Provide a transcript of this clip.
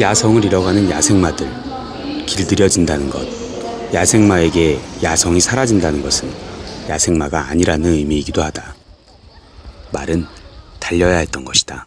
야성을 잃어가는 야생마들, 길들여진다는 것, 야생마에게 야성이 사라진다는 것은 야생마가 아니라는 의미이기도 하다. 말은 달려야 했던 것이다.